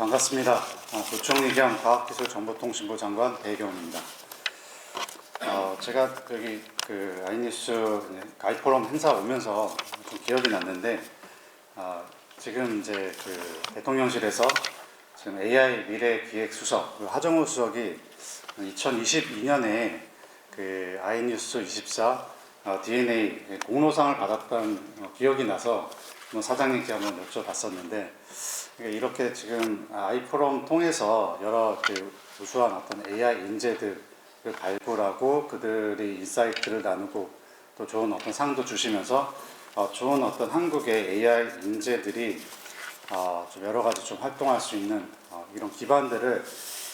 반갑습니다. 아, 부총리 겸 과학기술정보통신부 장관 배경입니다. 어, 제가 여기 그 아이니스 가이포럼 행사 오면서 좀 기억이 났는데 아, 지금 이제 그 대통령실에서 지금 AI 미래 기획 수석 그 하정우 수석이 2022년에 그 아이뉴스 24 어, DNA 공로상을 받았던 어, 기억이 나서 한번 사장님께 한번 여쭤봤었는데 이렇게 지금 아이포럼 통해서 여러 그 우수한 어떤 AI 인재들을 발굴하고 그들이 인사이트를 나누고 또 좋은 어떤 상도 주시면서 어, 좋은 어떤 한국의 AI 인재들이 어, 좀 여러 가지 좀 활동할 수 있는 어, 이런 기반들을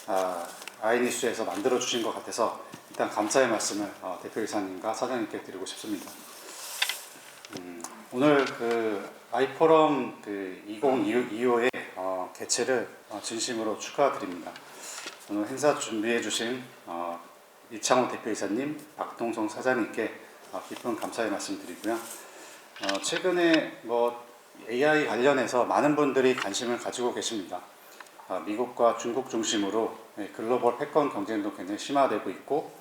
아, 아이니스에서 만들어 주신 것 같아서 일단 감사의 말씀을 어, 대표이사님과 사장님께 드리고 싶습니다. 음, 오늘 그 아이포럼 그 2025의 어, 개최를 어, 진심으로 축하드립니다. 오늘 행사 준비해 주신 어, 이창호 대표이사님, 박동성 사장님께 어, 깊은 감사의 말씀 드리고요. 어, 최근에 뭐 AI 관련해서 많은 분들이 관심을 가지고 계십니다. 어, 미국과 중국 중심으로 예, 글로벌 패권 경쟁도 굉장히 심화되고 있고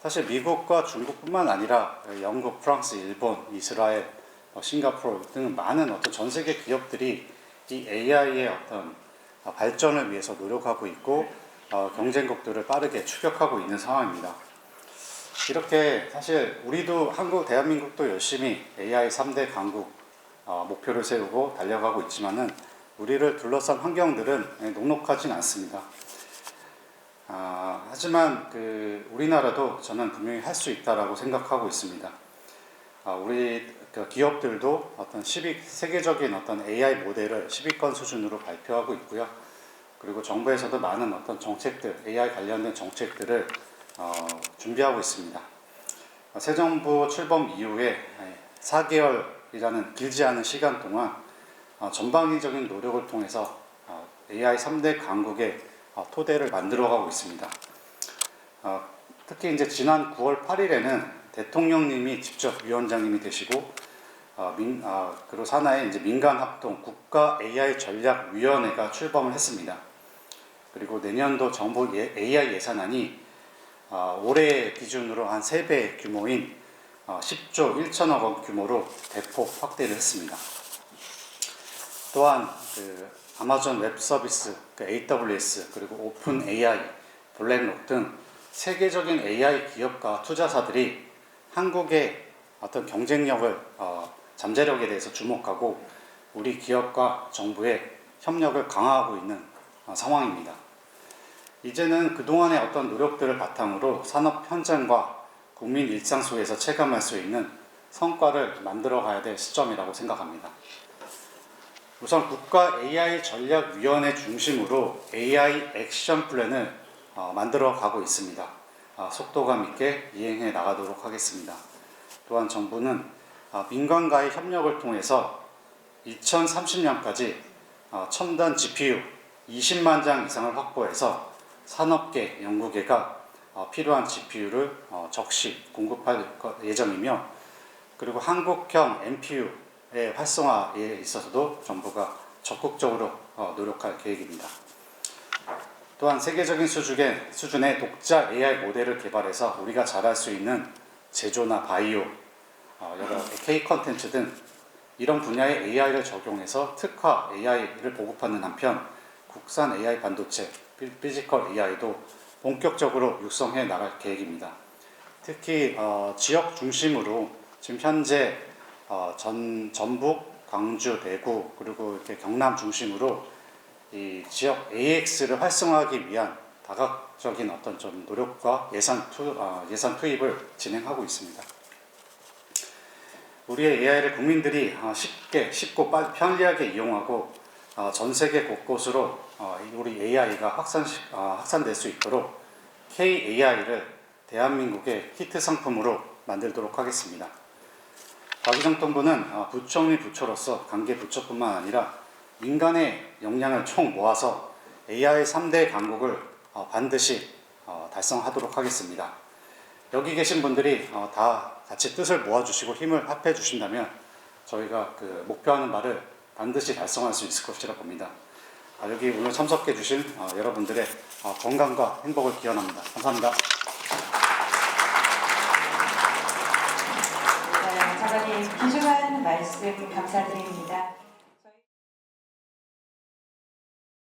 사실 미국과 중국뿐만 아니라 영국, 프랑스, 일본, 이스라엘, 어, 싱가포르 등 많은 어떤 전 세계 기업들이 이 AI의 어떤 어, 발전을 위해서 노력하고 있고 어, 경쟁국들을 빠르게 추격하고 있는 상황입니다. 이렇게 사실 우리도 한국 대한민국도 열심히 AI 3대 강국 어, 목표를 세우고 달려가고 있지만은 우리를 둘러싼 환경들은 예, 녹록하진 않습니다. 아, 하지만 그 우리나라도 저는 분명히 할 수 있다라고 생각하고 있습니다. 아, 우리 그 기업들도 어떤 10위, 세계적인 어떤 AI 모델을 10위권 수준으로 발표하고 있고요. 그리고 정부에서도 많은 어떤 정책들, AI 관련된 정책들을 어, 준비하고 있습니다. 어, 새 정부 출범 이후에 4개월이라는 길지 않은 시간 동안 어, 전방위적인 노력을 통해서 어, AI 3대 강국의 어, 토대를 만들어가고 있습니다. 어, 특히 이제 지난 9월 8일에는 대통령님이 직접 위원장님이 되시고 어, 민, 어, 그리고 산하에 이제 민간 합동 국가 AI 전략 위원회가 출범을 했습니다. 그리고 내년도 정부 예, AI 예산안이 어, 올해 기준으로 한 3배 규모인 어, 10조 1천억 원 규모로 대폭 확대를 했습니다. 또한 그 아마존 웹 서비스, 그 AWS 그리고 오픈 AI, 블랙록 등 세계적인 AI 기업과 투자사들이 한국의 어떤 경쟁력을 어, 잠재력에 대해서 주목하고 우리 기업과 정부의 협력을 강화하고 있는 어, 상황입니다. 이제는 그동안의 어떤 노력들을 바탕으로 산업 현장과 국민 일상 속에서 체감할 수 있는 성과를 만들어 가야 될 시점이라고 생각합니다. 우선 국가 AI 전략위원회 중심으로 AI 액션 플랜을 어, 만들어 가고 있습니다. 어, 속도감 있게 이행해 나가도록 하겠습니다. 또한 정부는 어, 민간과의 협력을 통해서 2030년까지 어, 첨단 GPU 20만 장 이상을 확보해서 산업계, 연구계가 어, 필요한 GPU를 어, 적시 공급할 것- 예정이며 그리고 한국형 NPU의 활성화에 있어서도 정부가 적극적으로 어, 노력할 계획입니다. 또한 세계적인 수준의, 수준의 독자 AI 모델을 개발해서 우리가 잘할 수 있는 제조나 바이오, 어, 여러 K 컨텐츠 등 이런 분야의 AI를 적용해서 특화 AI를 보급하는 한편 국산 AI 반도체, 피- 피지컬 AI도 본격적으로 육성해 나갈 계획입니다. 특히 어, 지역 중심으로 지금 현재 어, 전 전북, 광주, 대구 그리고 이렇게 경남 중심으로 이 지역 AX를 활성화하기 위한 다각적인 어떤 좀 노력과 예산 투 어, 예산 투입을 진행하고 있습니다. 우리의 AI를 국민들이 어, 쉽게 쉽고 빨리 편리하게 이용하고 어, 전 세계 곳곳으로 어, 우리 AI가 확산 어, 확산될 수 있도록 KAI를 대한민국의 히트 상품으로 만들도록 하겠습니다. 과기정통부는 어, 부총리 부처로서 관계 부처뿐만 아니라 민간의 역량을 총 모아서 AI 3대 강국을 어, 반드시 어, 달성하도록 하겠습니다. 여기 계신 분들이 어, 다 같이 뜻을 모아주시고 힘을 합해 주신다면 저희가 그 목표하는 바를 반드시 달성할 수 있을 것이라 봅니다. 아, 여기 오늘 참석해 주신 어, 여러분들의 어, 건강과 행복을 기원합니다. 감사합니다. 네, 장관님 귀중한 말씀 감사드립니다.